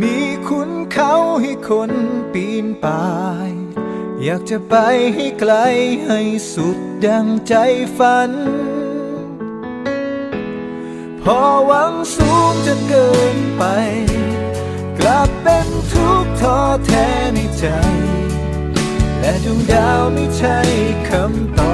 มีขุนเขาให้คนปีนป่าย อยากจะไปให้ไกลให้สุดดังใจฝัน พอหวังสูงจนเกินไป กลับเป็นทุกข์ท้อแท้ในใจ และดวงดาวไม่ใช่คำตอบ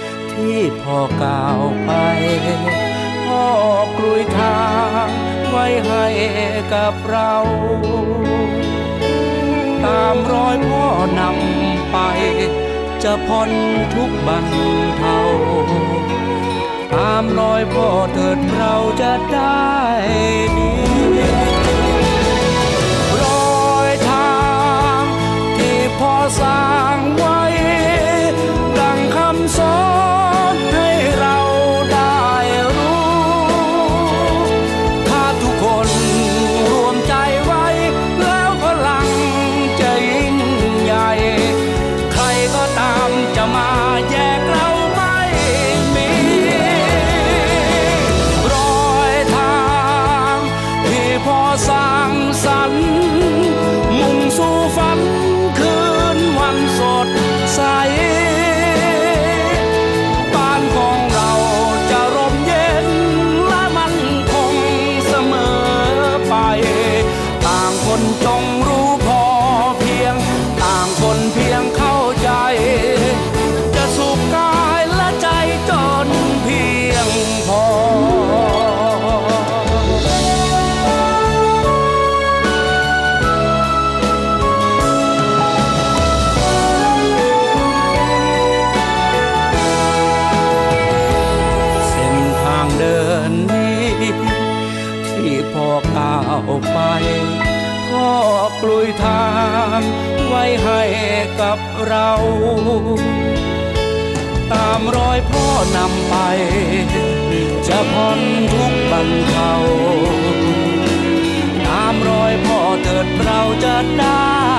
ที่พ่อก้าวไป พ่อกลุยทางไว้ให้กับเรา ตามรอยพ่อนำไป จะพ้นทุกบันเทาตามรอยพ่อเถิดเราจะได้ดีรอยทางที่พ่อสร้างไว้ เรา ตามรอยพ่อนำไป จะพ้นทุกบรรเขาตามรอยพ่อเถิดเราจะได้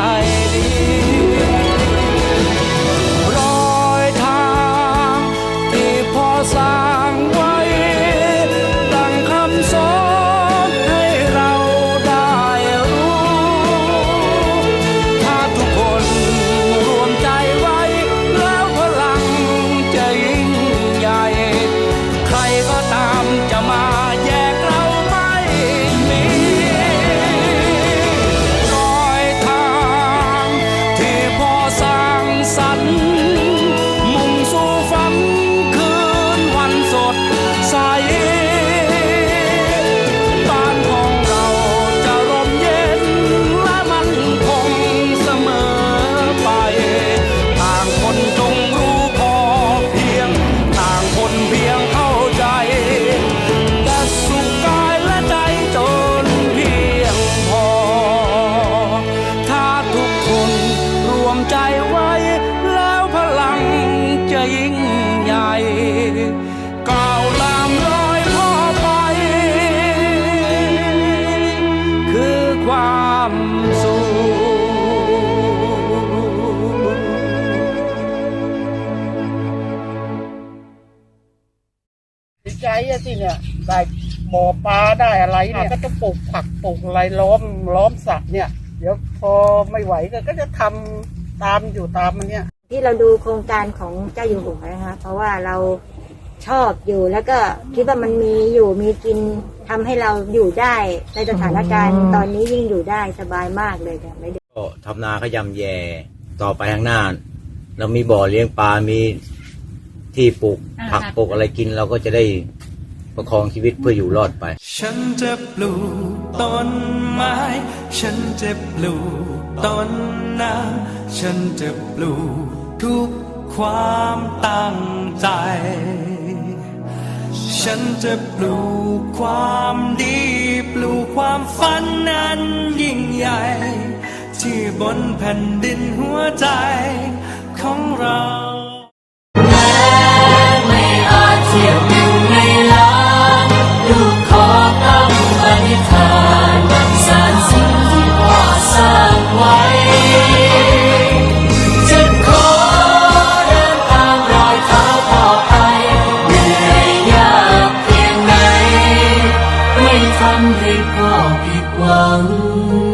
ใหญ่ก้าวตามรอยพ่อไป คือความสุขดีใจอะที่เนี่ยได้บ่อปลาได้อะไรเนี่ยก็ต้องปลูกผักปลูกอะไรล้อมล้อมสระเนี่ย เดี๋ยวพอไม่ไหวก็ก็จะทำตามอยู่ตามมันเนี่ย ที่เราดูโครงการของเจ้าอยู่หัวนะคะเพราะว่าเราชอบอยู่แล้วก็คิดว่ามันมีอยู่มีกินทำให้เราอยู่ได้ในสถานการณ์ตอนนี้ยิ่งอยู่ได้สบายมากเลยค่ะไม่เดือดก็ทำนาก็ยำแย่ต่อไปข้างหน้า เรามีบ่อเลี้ยงปลา มีที่ปลูกผักปลูกอะไรกินเราก็จะได้ประคองชีวิตเพื่ออยู่รอดไป ฉันจะปลูกต้นไม้ ฉันจะปลูกต้นน้ำฉันจะปลูก ทุกความตั้งใจ ฉันจะปลูกความดี ปลูกความฝันนั้นยิ่งใหญ่ ที่บนแผ่นดินหัวใจของเรา ให้พ่อผิดหวัง